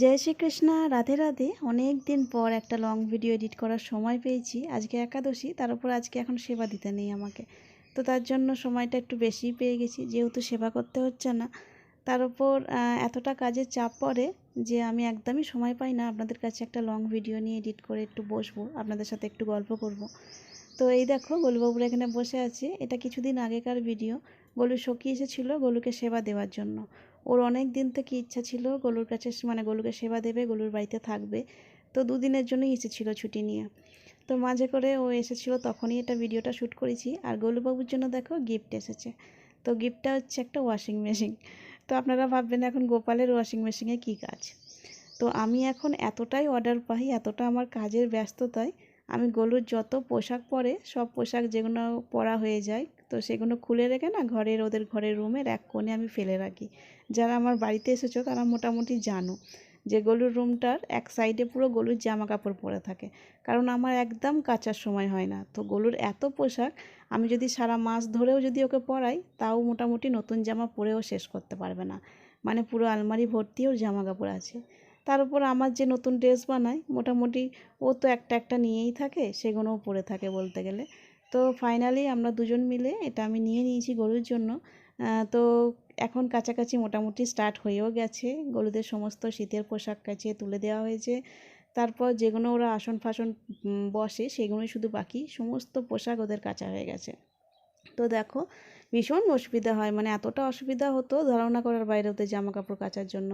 জয় শ্রীকৃষ্ণ, রাধে রাধে। অনেক দিন পর একটা লং ভিডিও এডিট করার সময় পেয়েছি। আজকে একাদশী, তার উপর আজকে এখন সেবা দিতে নেই আমাকে। তো তার জন্য সময়টা একটু বেশি পেয়ে গেছি, যেহেতু সেবা করতে হচ্ছে না। তার উপর এতটা কাজের চাপ পড়ে যে আমি একদমই সময় পাই না আপনাদের কাছে একটা লং ভিডিও নিয়ে এডিট করে একটু বসবো, আপনাদের সাথে একটু গল্প করব। তো এই দেখো, গোলুবাবুর এখানে বসে আছে। এটা কিছুদিন আগেকার ভিডিও গোলু সখী এসেছিল গোলুকে সেবা দেওয়ার জন্য। ওর অনেক দিন থেকে ইচ্ছা ছিল গলুর কাছে মানে গলুকে সেবা দেবে, গলুর বাড়িতে থাকবে। তো দুদিনের জন্যই এসেছিল ছুটি নিয়ে। তো মাঝে করে ও এসেছিল, তখনই এটা ভিডিওটা শ্যুট করেছি। আর গলুবাবুর জন্য দেখো গিফট এসেছে। তো গিফটটা হচ্ছে একটা ওয়াশিং মেশিন তো আপনারা ভাববেন এখন গোপালের ওয়াশিং মেশিনে কী কাজ? তো আমি এখন এতটাই অর্ডার পাই, এতটা আমার কাজের ব্যস্ততায় আমি গলুর যত পোশাক পরে, সব পোশাক যেগুলো পরা হয়ে যায়, তো সেগুলো খুলে রেখে না ঘরের, ওদের ঘরের রুমের এক কোণে আমি ফেলে রাখি। যারা আমার বাড়িতে এসেছ তারা মোটামুটি জানো যে গলুর রুমটার এক সাইডে পুরো গলুর জামা কাপড় পরে থাকে। কারণ আমার একদম কাচার সময় হয় না। তো গলুর এত পোশাক, আমি যদি সারা মাস ধরেও যদি ওকে পরাই, তাও মোটামুটি নতুন জামা পরেও শেষ করতে পারবে না। মানে পুরো আলমারি ভর্তি ওর জামা কাপড় আছে। তার উপর আমার যে নতুন ড্রেস বানায়, মোটামুটি ও তো একটা একটা নিয়েই থাকে সেগুলোও পরে থাকে বলতে গেলে। তো ফাইনালি আমরা দুজন মিলে এটা আমি নিয়ে নিয়েছি গরুর জন্য। তো এখন কাছাকাছি মোটামুটি স্টার্ট হয়েও গেছে। গরুদের সমস্ত শীতের পোশাক কাচিয়ে তুলে দেওয়া হয়েছে। তারপর যেগুলো ওরা আসন ফাসন বসে সেগুলোই শুধু বাকি সমস্ত পোশাক ওদের কাচা হয়ে গেছে। তো দেখো, ভীষণ অসুবিধা হয়। মানে এতটা অসুবিধা হতো ধারণা করার বাইরে ওদের জামা কাপড় কাচার জন্য।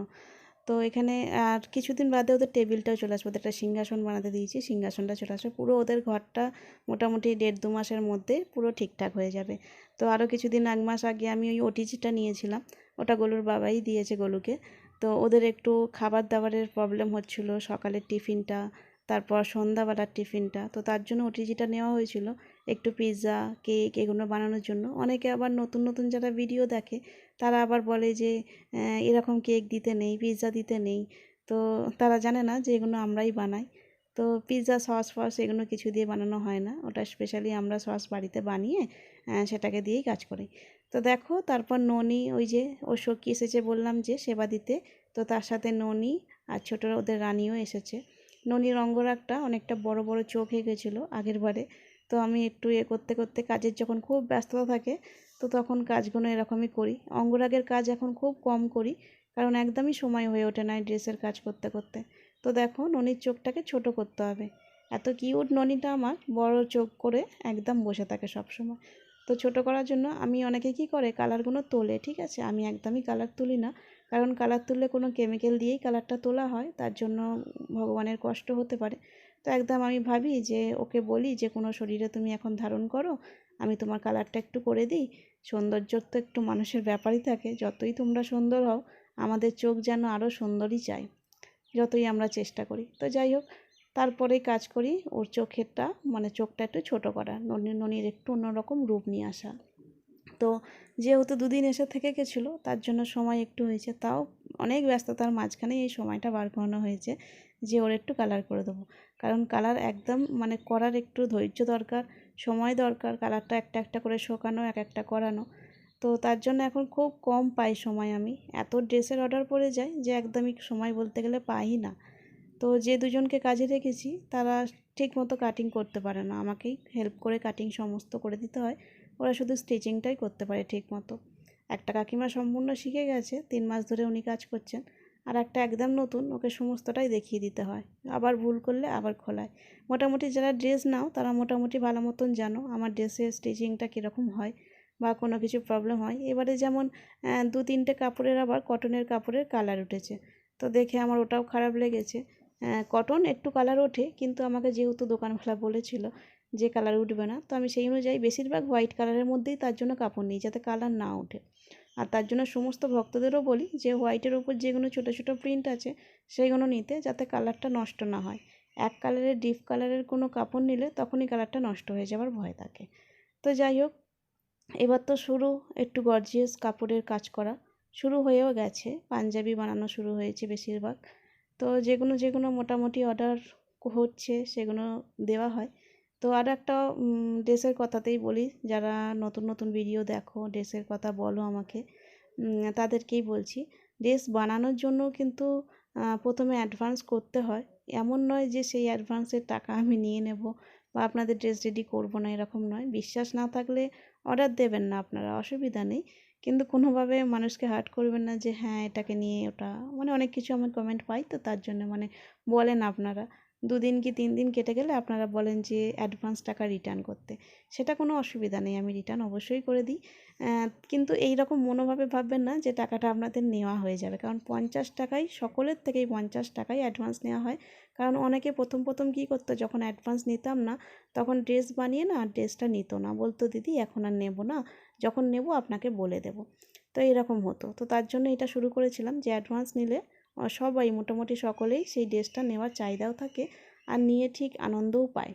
তো এখানে আর কিছুদিন বাদে ওদের টেবিলটাও চলে আসবে। ওদের একটা সিংহাসন বানাতে দিয়েছি। সিংহাসনটা চলে আসবে। পুরো ওদের ঘরটা মোটামুটি দেড় দু মাসের মধ্যে পুরো ঠিকঠাক হয়ে যাবে। তো আরও কিছুদিন এক মাস আগে আমি ওই ওটিজিটা নিয়েছিলাম। ওটা গলুর বাবাই দিয়েছে গলুকে। তো ওদের একটু খাবার দাবারের প্রবলেম হচ্ছিল। সকালের টিফিনটা, তারপর সন্ধ্যাবেলার টিফিনটা। তো তার জন্য ওটিজিটা নেওয়া হয়েছিল। একটু পিৎজা কেক এগুলো বানানোর জন্য। অনেকে আবার নতুন নতুন যারা ভিডিও দেখে, তারা আবার বলে যে এরকম কেক দিতে নেই পিৎজা দিতে নেই। তো তারা জানে না যে এগুলো আমরাই বানাই। তো পিৎজা সস ফস এগুলো কিছু দিয়ে বানানো হয় না। ওটা স্পেশালি আমরা সস বাড়িতে বানিয়ে সেটাকে দিয়েই কাজ করি। তো দেখো, তারপর ননি, ওই যে ও সখী এসেছে বললাম যে সেবা দিতে। তো তার সাথে ননি আর ছোটো ওদের রানীও এসেছে। ননির অঙ্গরাগটা অনেকটা বড় বড় চোখ হয়ে গেছিল আগের বারে। তো আমি একটু এ করতে করতে কাজের যখন খুব ব্যস্ততা থাকে, তো তখন কাজগুলো এরকমই করি। অঙ্গরাগের কাজ এখন খুব কম করি, কারণ একদমই সময় হয়ে ওঠে না ড্রেসের কাজ করতে করতে। তো দেখো ননির চোখটাকে ছোট করতে হবে। এত কিউট ননিটা আমার, বড় চোখ করে একদম বসে থাকে সব সময় তো ছোট করার জন্য আমি অনেকে কি করে, কালারগুলো তোলে, ঠিক আছে? আমি একদমই কালার তুলি না, কারণ কালার তুললে কোনো কেমিক্যাল দিয়েই কালারটা তোলা হয়, তার জন্য ভগবানের কষ্ট হতে পারে। তো একদম আমি ভাবি যে ওকে বলি যে, কোনো শরীরে তুমি এখন ধারণ করো, আমি তোমার কালারটা একটু করে দিই। সৌন্দর্য তো একটু মানুষের ব্যাপারই থাকে, যতই তোমরা সুন্দর হও, আমাদের চোখ যেন আরও সুন্দরই চাই যতই আমরা চেষ্টা করি। তো যাই হোক তারপরেই কাজ করি, ওর চোখেরটা মানে চোখটা একটু ছোট করা, ননি, ননির একটু অন্যরকম রূপ নিয়ে আসা। তো যেহেতু দুদিন এসে থেকে গেছিল, তার জন্য সময় একটু হয়েছে। তাও অনেক ব্যস্ততার মাঝখানে এই সময়টা বার করানো হয়েছে যে ওর একটু কালার করে দেবো। কারণ কালার একদম মানে করার একটু ধৈর্য দরকার, সময় দরকার কালারটা একটা একটা করে শোকানো, এক একটা করানো। তো তার জন্য এখন খুব কম পাই সময় আমি। এত ড্রেসের অর্ডার পড়ে যায় যে একদমই সময় বলতে গেলে পাই না। তো যে দুজনকে কাজে রেখেছি, তারা ঠিক মতো কাটিং করতে পারে না। আমাকেই হেল্প করে কাটিং সমস্ত করে দিতে হয়। ওরা শুধু স্টিচিংটাই করতে পারে ঠিক মতো একটা কাকিমা সম্পূর্ণ শিখে গেছে, তিন মাস ধরে উনি কাজ করছেন। আর একটা একদম নতুন, ওকে সমস্তটাই দেখিয়ে দিতে হয়। আবার ভুল করলে আবার খোলায়। মোটামুটি যারা ড্রেস নাও, তারা মোটামুটি ভালো মতন জানো আমার ড্রেসের স্টিচিংটা কীরকম হয় বা কোনো কিছু প্রবলেম হয়। এবারে যেমন দু তিনটে কাপড়ের আবার কটনের কাপড়ের কালার উঠেছে। তো দেখে আমার ওটাও খারাপ লেগেছে। কটন একটু কালার ওঠে, কিন্তু আমাকে যেহেতু দোকানওয়ালা বলেছিল যে কালার উঠবে না। তো আমি সেই অনুযায়ী বেশিরভাগ হোয়াইট কালারের মধ্যেই তার জন্য কাপড় নিই যাতে কালার না ওঠে। আর তার জন্য সমস্ত ভক্তদেরও বলি যে হোয়াইটের উপর যেগুলো ছোটো ছোটো প্রিন্ট আছে সেইগুলো নিতে যাতে কালারটা নষ্ট না হয়। এক কালারের ডিপ কালারের কোনো কাপড় নিলে তখনই কালারটা নষ্ট হয়ে যাওয়ার ভয় থাকে। তো যাই হোক, এবার তো শুরু একটু গর্জিয়াস কাপড়ের কাজ করা। শুরু হয়েও গেছে, পাঞ্জাবি বানানো শুরু হয়েছে বেশিরভাগ। তো যেগুলো যেগুলো মোটামুটি অর্ডার হচ্ছে সেগুলো দেওয়া হয়। তো আর একটা ড্রেসের কথাতেই বলি, যারা নতুন নতুন ভিডিও দেখো, ড্রেসের কথা বলো আমাকে তাদেরকেই বলছি, ড্রেস বানানোর জন্য কিন্তু প্রথমে অ্যাডভান্স করতে হয়। এমন নয় যে সেই অ্যাডভান্সের টাকা আমি নিয়ে নেব বা আপনাদের ড্রেস রেডি করব না, এরকম নয়। বিশ্বাস না থাকলে অর্ডার দেবেন না আপনারা, অসুবিধা নেই। কিন্তু কোনোভাবে মানুষকে হার্ট করবেন না যে হ্যাঁ এটাকে নিয়ে ওটা মানে অনেক কিছু আমি কমেন্ট পাই তো তার জন্য মানে বলেন আপনারা। দুদিন কি তিন দিন কেটে গেলে আপনারা বলেন যে অ্যাডভান্স টাকা রিটার্ন করতে। সেটা কোনো অসুবিধা নেই, আমি রিটার্ন অবশ্যই করে দিই। কিন্তু এই রকম মনোভাবে ভাববেন না যে টাকাটা আপনাদের নেওয়া হয়ে যাবে। কারণ পঞ্চাশ টাকাই, সকলের থেকেই পঞ্চাশ টাকাই অ্যাডভান্স নেওয়া হয়। কারণ অনেকে প্রথম প্রথম কী করতো, যখন অ্যাডভান্স নিতাম না, তখন ড্রেস বানিয়ে না, আর ড্রেসটা নিত না। বলতো, দিদি, এখন আর নেব না। যখন নেব, আপনাকে বলে দেব। তো এরকম হতো। তো তার জন্য এটা শুরু করেছিলাম যে অ্যাডভান্স নিলে সবাই মোটামুটি সকলেই সেই ড্রেসটা নেওয়ার চাহিদাও থাকে আর নিয়ে ঠিক আনন্দও পায়।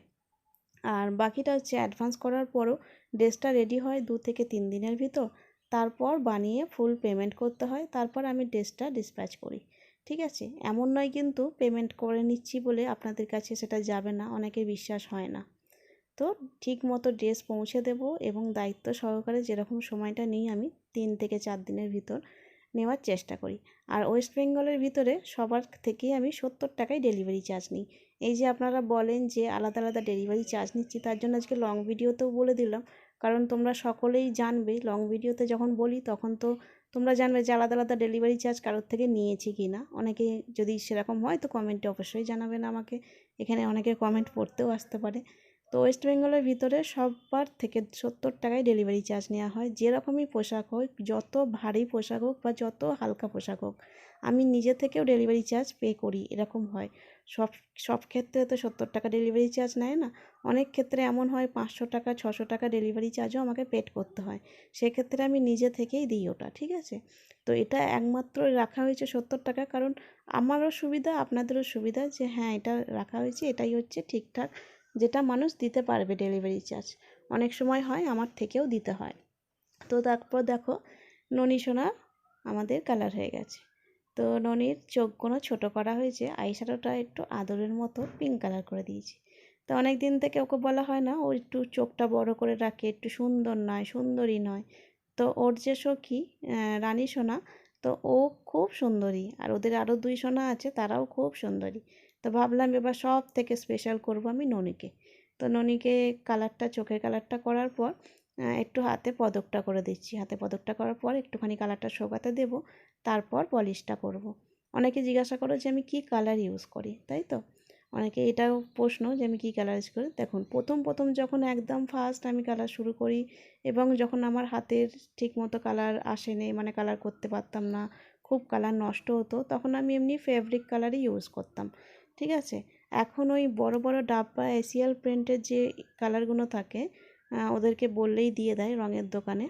আর বাকিটা হচ্ছে অ্যাডভান্স করার পরও ড্রেসটা রেডি হয় দু থেকে তিন দিনের ভিতর। তারপর বানিয়ে ফুল পেমেন্ট করতে হয়। তারপর আমি ড্রেসটা ডিসপ্যাচ করি। ঠিক আছে? এমন নয় কিন্তু পেমেন্ট করে নিচ্ছি বলে আপনাদের কাছে সেটা যাবে না, অনেকে বিশ্বাস হয় না। তো ঠিক মতো ড্রেস পৌঁছে দেব এবং দায়িত্ব সহকারে যেরকম সময়টা নিই আমি তিন থেকে চার দিনের ভিতর নেওয়ার চেষ্টা করি। আর ওয়েস্ট বেঙ্গলের ভিতরে সবার থেকেই আমি সত্তর টাকায় ডেলিভারি চার্জ নিই। এই যে আপনারা বলেন যে আলাদা আলাদা ডেলিভারি চার্জ নিচ্ছি, তার জন্য আজকে লং ভিডিওতেও বলে দিলাম। কারণ তোমরা সকলেই জানবে লং ভিডিওতে যখন বলি তখন তো তোমরা জানবে যে আলাদা আলাদা ডেলিভারি চার্জ কারোর থেকে নিয়েছি কি না। অনেকে যদি সেরকম হয় তো কমেন্টে অবশ্যই জানাবেন আমাকে। এখানে অনেকে কমেন্ট পড়তেও আসতে পারে। তো ওয়েস্ট বেঙ্গলের ভিতরে সবার থেকে সত্তর টাকায় ডেলিভারি চার্জ নেওয়া হয়। যেরকমই পোশাক হোক, যত ভারী পোশাক হোক বা যত হালকা পোশাক হোক, আমি নিজে থেকেও ডেলিভারি চার্জ পে করি, এরকম হয়। সব সব ক্ষেত্রে তো সত্তর টাকা ডেলিভারি চার্জ নেয় না। অনেক ক্ষেত্রে এমন হয়, পাঁচশো টাকা, ছশো টাকা ডেলিভারি চার্জও আমাকে পেড করতে হয়। সেক্ষেত্রে আমি নিজে থেকেই দিই ওটা, ঠিক আছে? তো এটা একমাত্র রাখা হয়েছে সত্তর টাকা। কারণ আমারও সুবিধা, আপনাদেরও সুবিধা যে হ্যাঁ এটা রাখা হয়েছে, এটাই হচ্ছে ঠিকঠাক। যেটা মানুষ দিতে পারবে ডেলিভারি চার্জ অনেক সময় হয়, আমার থেকেও দিতে হয়। তো তারপর দেখো, ননী সোনা আমাদের কালার হয়ে গেছে। তো ননির চোখগুলো ছোটো করা হয়েছে আইশ্যাডোটা একটু আদরের মতো পিঙ্ক কালার করে দিয়েছি। তো অনেক দিন থেকে ওকে বলা হয় না, ও একটু চোখটা বড় করে রাখে, একটু সুন্দর নয়, সুন্দরী নয়। তো ওর যে সখী রানী সোনা, তো ও খুব সুন্দরী। আর ওদের আরও দুই সোনা আছে, তারাও খুব সুন্দরী। তো ভাবলাম এবার সব থেকে স্পেশাল করব আমি ননিকে। তো ননিকে কালারটা চোখের কালারটা করার পর একটু হাতে পদকটা করে দিচ্ছি। হাতে পদকটা করার পর একটুখানি কালারটা শোকাতে দেব, তারপর পলিশটা করব। অনেকে জিজ্ঞাসা করো যে আমি কি কালার ইউজ করি, তাই তো? অনেকে এটাও প্রশ্ন যে আমি কী কালার ইউজ করি। দেখুন, প্রথম প্রথম যখন একদম ফার্স্ট আমি কালার শুরু করি এবং যখন আমার হাতের ঠিকমতো কালার আসেনি মানে কালার করতে পারতাম না, খুব কালার নষ্ট হতো, তখন আমি এমনি ফেব্রিক কালারই ইউজ করতাম। ঠিক আছে? এখন ওই বড় বড় ডাব্বা এসিয়াল প্রিন্টের যে কালারগুলো থাকে ওদেরকে বললেই দিয়ে দেয় রঙের দোকানে।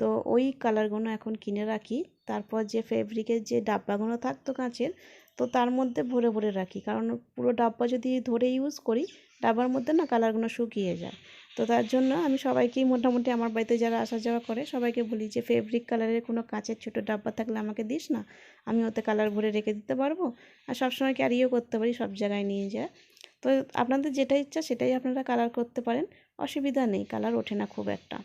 তো ওই কালারগুলো এখন কিনে রাখি। তারপর যে ফেব্রিকের যে ডাব্বাগুলো থাকতো কাঁচের, তো তার মধ্যে ভরে ভরে রাখি। কারণ পুরো ডাব্বা যদি ধরে ইউজ করি, ডাব্বার মধ্যে না কালারগুলো শুকিয়ে যায়। তো তার জন্য আমি সবাইকেই মোটামুটি আমার বাড়িতে যারা আসা যাওয়া করে, সবাইকে বলি যে ফেব্রিক কালারের কোনো কাঁচের ছোটো ডাব্বা থাকলে আমাকে দিস না। আমি ওতে কালার ভরে রেখে দিতে পারব। আর সবসময় ক্যারিও করতে পারি, সব জায়গায় নিয়ে যায়। তো আপনাদের যেটা ইচ্ছা সেটাই আপনারা কালার করতে পারেন, অসুবিধা নেই কালার ওঠে না খুব একটা।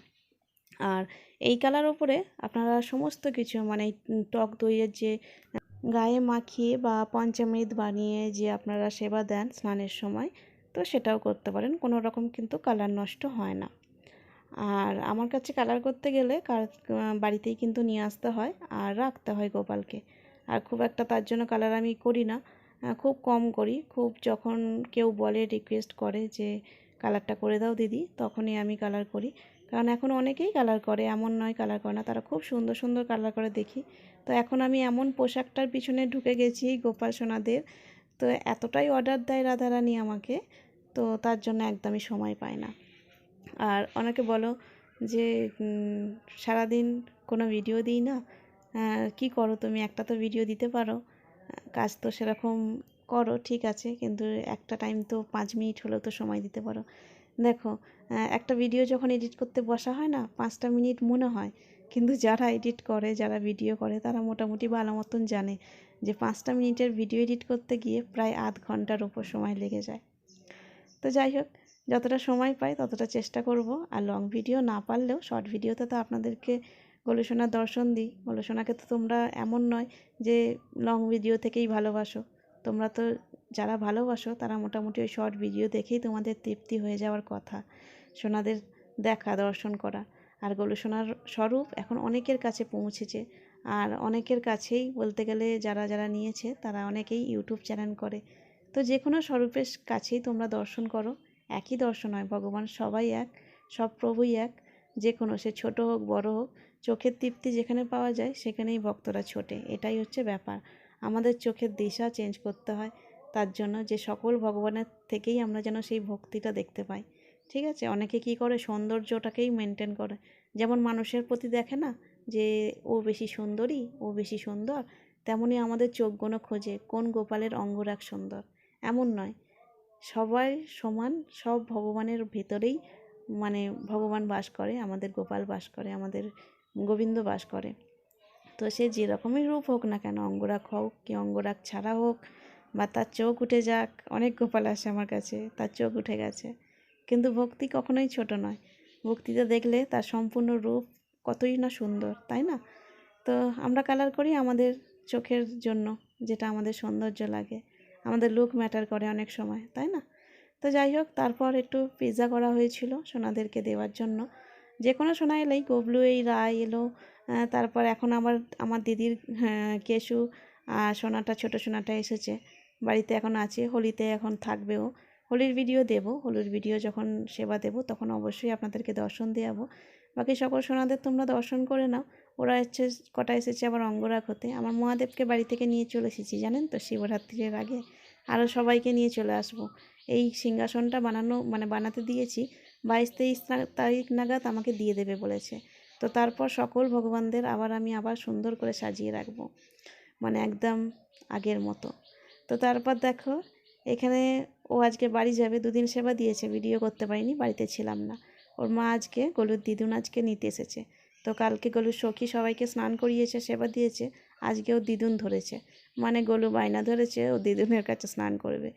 আর এই কালার ওপরে আপনারা সমস্ত কিছু মানে টক দইয়ের যে, গায়ে মাখিয়ে বা পঞ্চামৃত বানিয়ে যে আপনারা সেবা দেন স্নানের সময় তো সেটাও করতে পারেন। কোনো রকম কিন্তু কালার নষ্ট হয় না। আর আমার কাছে কালার করতে গেলে বাড়িতেই কিন্তু নিয়ে আসতে হয় আর রাখতে হয় গোপালকে। আর খুব একটা তার জন্য কালার আমি করি না। খুব কম করি। খুব যখন কেউ বলে রিকোয়েস্ট করে যে কালারটা করে দাও দিদি, তখনই আমি কালার করি। কারণ এখন অনেকেই কালার করে, এমন নয় কালার করে না। তারা খুব সুন্দর সুন্দর কালার করে দেখি। তো এখন আমি এমন পোশাকটার পিছনে ঢুকে গেছি গোপাল সোনাদের। তো এতটাই অর্ডার দেয় রাধারানী আমাকে তো তার জন্য একদমই সময় পায় না। আর অনেকে বলো যে সারাদিন কোনো ভিডিও দিই না? কি করো তুমি? একটা তো ভিডিও দিতে পারো। কাজ তো সেরকম করো, ঠিক আছে, কিন্তু একটা টাইম তো পাঁচ মিনিট হলেও তো সময় দিতে পারো। দেখো একটা ভিডিও যখন এডিট করতে বসা হয় না, পাঁচটা মিনিট মনে হয়। কিন্তু যারা এডিট করে, যারা ভিডিও করে, তারা মোটামুটি ভালো মতন জানে যে, পাঁচটা মিনিটের ভিডিও এডিট করতে গিয়ে প্রায় আধ ঘণ্টার উপর সময় লেগে যায়। তো যাই হোক, যতটা সময় পাই ততটা চেষ্টা করব। আর লং ভিডিও না পারলেও শর্ট ভিডিওতে তো আপনাদেরকে গলুসোনার দর্শন দিই। গলুসোনাকে তো তোমরা এমন নয় যে লং ভিডিও থেকেই ভালোবাসো। তোমরা তো যারা ভালোবাসো তারা মোটামুটি ওই শর্ট ভিডিও দেখেই তোমাদের তৃপ্তি হয়ে যাওয়ার কথা। সোনাদের দেখা, দর্শন করা। আর গলুসোনার স্বরূপ এখন অনেকের কাছে পৌঁছেছে। আর অনেকের কাছেই বলতে গেলে যারা যারা নিয়েছে তারা অনেকেই ইউটিউব চ্যানেল করে। তো যে কোনো স্বরূপের কাছেই তোমরা দর্শন করো। একই দর্শন হয়, ভগবান সবাই এক, সব প্রভুই এক। যে কোনো, সে ছোট হোক, বড় হোক, চোখের তৃপ্তি যেখানে পাওয়া যায় সেখানেই ভক্তরা ছোটে। এটাই হচ্ছে ব্যাপার। আমাদের চোখের দিশা চেঞ্জ করতে হয়। তার জন্য যে সকল ভগবানের থেকেই আমরা যেন সেই ভক্তিটা দেখতে পাই। ঠিক আছে? অনেকে কি করে? সৌন্দর্যটাকেই মেনটেন করে। যেমন মানুষের প্রতি দেখে না যে, ও বেশি সুন্দরী, ও বেশি সুন্দর তেমনই আমাদের চোখগুলো খোঁজে। কোন গোপালের অঙ্গরাগ সুন্দর? এমন নয়। সবাই সমান, সব ভগবানের ভেতরেই মানে ভগবান বাস করে, আমাদের গোপাল বাস করে, আমাদের গোবিন্দ বাস করে। তো সে যেরকমই রূপ হোক না কেন, অঙ্গরাগ হোক কি অঙ্গরাগ ছাড়া হোক বা তার চোখ উঠে যাক, অনেক গোপাল আসে আমার কাছে, তার চোখ উঠে গেছে। কিন্তু ভক্তি কখনোই ছোট নয়। ভক্তিতে দেখলে তার সম্পূর্ণ রূপ কতই না সুন্দর, তাই না? তো আমরা কালার করি আমাদের চোখের জন্য, যেটা আমাদের সৌন্দর্য লাগে। আমাদের লুক ম্যাটার করে অনেক সময় তাই না? তো যাই হোক তারপর একটু পিৎজা করা হয়েছিল সোনাদেরকে দেওয়ার জন্য। যে কোনো সোনা এলেই গবলু এই রায় এলো তারপর এখন আমার আমার দিদির হ্যাঁ, কেশু সোনাটা ছোটো সোনাটা এসেছে। বাড়িতে এখন আছে হোলিতে এখন থাকবেও হোলির ভিডিও দেব হোলির ভিডিও যখন সেবা দেব তখন অবশ্যই আপনাদেরকে দর্শন দেওয়াবো বাকি সকল সোনাদের তোমরা দর্শন করে নাও। ওরা হচ্ছে কটা এসেছে আবার অঙ্গরাগ হতে। আমার মহাদেবকে বাড়ি থেকে নিয়ে চলে এসেছি, জানেন তো? শিবরাত্রির আগে। আরও সবাইকে নিয়ে চলে আসব। এই সিংহাসনটা বানানো মানে বানাতে দিয়েছি, বাইশ তেইশ তারিখ নাগাদ আমাকে দিয়ে দেবে বলেছে। তো তারপর সকল ভগবানদের আবার আমি আবার সুন্দর করে সাজিয়ে রাখব। মানে একদম আগের মতো। তো তারপর দেখো, এখানে ও আজকে বাড়ি যাবে, দুদিন সেবা দিয়েছে, ভিডিও করতে পারিনি, বাড়িতে ছিলাম না। ওর মা আজকে, গলুর দিদুন আজকে নিতে এসেছে। তো কালকে গলুর সখী সবাইকে স্নান করিয়েছে, সেবা দিয়েছে আজকে ও দিদুন ধরেছে। মানে গলু বায়না ধরেছে, ও দিদুনের কাছে স্নান করবে।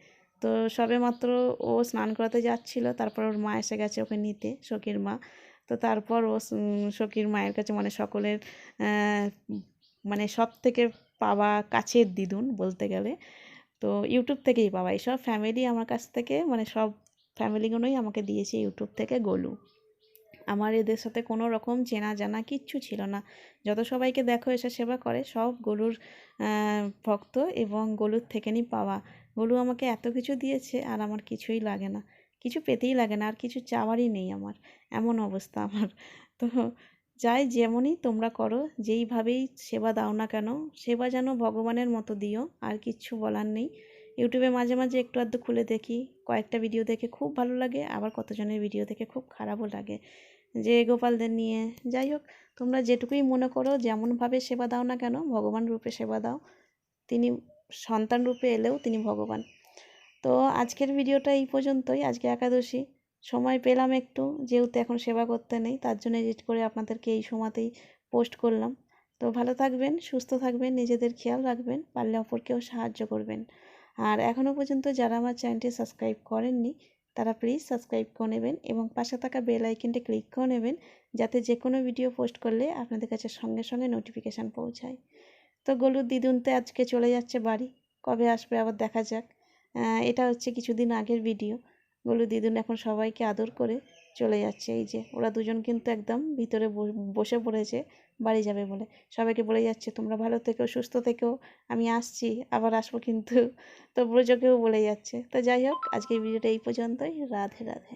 তো সবে মাত্র ও স্নান করাতে যাচ্ছিল, তারপর ওর মা এসে গেছে ওকে নিতে, সখীর মা। তো তারপর ও সখীর মায়ের কাছে মানে সকলের মানে সব থেকে পাওয়া কাছের দিদুন বলতে গেলে। তো ইউটিউব থেকেই পাওয়া, এইসব ফ্যামিলি আমার কাছ থেকে মানে সব ফ্যামিলিগুলোই আমাকে দিয়েছে ইউটিউব থেকে গোলু। আমার এদের সাথে কোনো রকম চেনা জানা কিচ্ছু ছিল না। যত সবাইকে দেখো, এসে সেবা করে, সব গরুর ভক্ত এবং গলুর থেকেনই পাওয়া। গলু আমাকে এত কিছু দিয়েছে, আর আমার কিছুই লাগে না। কিছু পেতেই লাগে না, আর কিছু চাওয়ারই নেই আমার। এমন অবস্থা আমার। তো যাই যেমনই তোমরা করো, যেইভাবেই সেবা দাও না কেন, সেবা যেন ভগবানের মতো দিও, আর কিচ্ছু বলার নেই। ইউটিউবে মাঝে মাঝে একটু আধটু খুলে দেখি, কয়েকটা ভিডিও দেখে খুব ভালো লাগে, আবার কতজনের ভিডিও দেখে খুব খারাপও লাগে। যে গোপালদের নিয়ে। যাই হোক, তোমরা যেটুকুই মনে করো, যেমনভাবে সেবা দাও না কেন, ভগবান রূপে সেবা দাও। তিনি সন্তান রূপে এলেও তিনি ভগবান। তো আজকের ভিডিওটা এই পর্যন্তই। আজকে একাদশী, সময় পেলাম একটু, যেহেতু এখন সেবা করতে নেই, তার জন্য এডিট করে আপনাদেরকে এই সময়তেই পোস্ট করলাম। তো ভালো থাকবেন, সুস্থ থাকবেন, নিজেদের খেয়াল রাখবেন, পারলে অপরকেও সাহায্য করবেন। আর এখনও পর্যন্ত যারা আমার চ্যানেলটি সাবস্ক্রাইব করেননি তারা প্লিজ সাবস্ক্রাইব করে নেবেন এবং পাশে থাকা বেল আইকনটি ক্লিক করে নেবেন যাতে যে কোনো ভিডিও পোস্ট করলে আপনাদের কাছে সঙ্গে সঙ্গে নোটিফিকেশান পৌঁছায়। তো গলুর দিদুনতে আজকে চলে যাচ্ছে বাড়ি, কবে আসবে আবার দেখা যাক। এটা হচ্ছে কিছুদিন আগের ভিডিও গলু দিদুন এখন সবাইকে আদর করে চলে যাচ্ছে। এই যে, ওরা দুজন কিন্তু একদম ভিতরে বসে পড়েছে, বাড়ি যাবে বলে। সবাইকে বলে যাচ্ছে, তোমরা ভালো থেকেও সুস্থ থেকেও আমি আসছি, আবার আসব কিন্তু। তো ব্রজকেও বলে যাচ্ছে। তো যাই হোক, আজকের ভিডিওটা এই পর্যন্তই। রাধে রাধে।